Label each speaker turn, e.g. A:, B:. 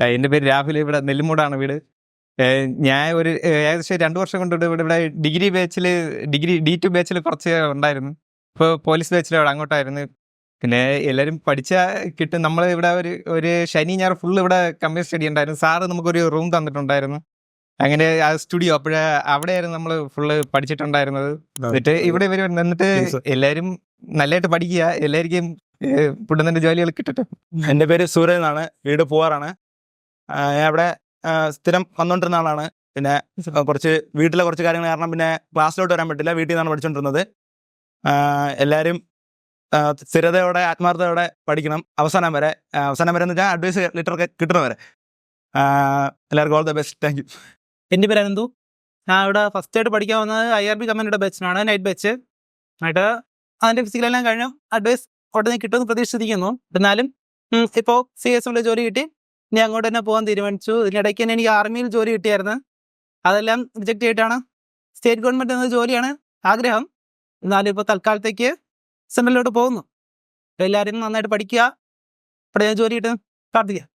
A: എന്റെ പേര് രാഹുൽ ഇവിടെ നെല്ലിമൂടാണ് വീട്. ഞാൻ ഒരു ഏകദേശം രണ്ട് വർഷം കൊണ്ട് ഇവിടെ ഇവിടെ ഡിഗ്രി ബാച്ചിൽ ഡിഗ്രി ഡി ടു ബാച്ചിൽ കുറച്ച് ഉണ്ടായിരുന്നു. ഇപ്പോൾ പോലീസ് ബാച്ചിൽ അവിടെ അങ്ങോട്ടായിരുന്നു. പിന്നെ എല്ലാവരും പഠിച്ച കിട്ടും. നമ്മൾ ഇവിടെ ഒരു ഒരു ശനി ഞായർ ഫുള്ള് ഇവിടെ കമ്പ്യൂട്ടർ സ്റ്റഡി ഉണ്ടായിരുന്നു. സാറ് നമുക്കൊരു റൂം തന്നിട്ടുണ്ടായിരുന്നു. അങ്ങനെ ആ സ്റ്റുഡിയോ അപ്പോഴേ അവിടെയായിരുന്നു നമ്മൾ ഫുള്ള് പഠിച്ചിട്ടുണ്ടായിരുന്നത്. എന്നിട്ട് ഇവിടെ ഇവർ നിന്നിട്ട്. എല്ലാവരും നല്ലതായിട്ട് പഠിക്കുക. എല്ലാവർക്കും പുടുന്നതിന്റെ ജോലികൾ കിട്ടട്ടെ.
B: എന്റെ പേര് സൂരജ് എന്നാണ്. വീട് പൂവാറാണ്. ആ, സ്ഥിരം വന്നുകൊണ്ടിരുന്ന ആളാണ്. പിന്നെ കുറച്ച് വീട്ടിലെ കുറച്ച് കാര്യങ്ങൾ കാരണം പിന്നെ ക്ലാസ്സിലോട്ട് വരാൻ പറ്റില്ല. വീട്ടിൽ നിന്നാണ് പഠിച്ചുകൊണ്ടിരുന്നത് എല്ലാവരും സ്ഥിരതയോടെ ആത്മാർത്ഥതയോടെ പഠിക്കണം. അവസാനം വരെ അവസാനം വരെ എന്ന് വെച്ചാൽ അഡ്വൈസ് ലിറ്റർ ഒക്കെ കിട്ടുന്ന വരെ. എല്ലാവർക്കും all the best thank you
C: എന്റെ പേര് അനന്തു. ഞാൻ ഇവിടെ ഫസ്റ്റ് ആയിട്ട് പഠിക്കാൻ വന്നത് ഐ ആർ ബി കമ്പനിയുടെ ബാച്ചിനാണ് നൈറ്റ് ബാച്ച് എന്നിട്ട് അതിന്റെ ഫിസിക്കലെല്ലാം കഴിഞ്ഞു. അഡ്വൈസ് ഉടനെ കിട്ടുമെന്ന് പ്രതീക്ഷിച്ചിരിക്കുന്നു. എന്നാലും ഇപ്പോൾ സി എസ് എമ്മിൽ ജോലി കിട്ടി. ഇനി അങ്ങോട്ട് തന്നെ പോകാൻ തീരുമാനിച്ചു. ഇതിനിടയ്ക്ക് തന്നെ എനിക്ക് ആർമിയിൽ ജോലി കിട്ടിയായിരുന്നു. അതെല്ലാം റിജക്റ്റ് ചെയ്തിട്ടാണ്. സ്റ്റേറ്റ് ഗവൺമെന്റ് എന്ന ജോലിയാണ് ആഗ്രഹം. എന്നാലും ഇപ്പോൾ തൽക്കാലത്തേക്ക് സെൻട്രലിലോട്ട് പോകുന്നു. എല്ലാവരും നന്നായിട്ട് പഠിക്കുക. ഇവിടെ ജോലി കിട്ടും പ്രാർത്ഥിക്കുക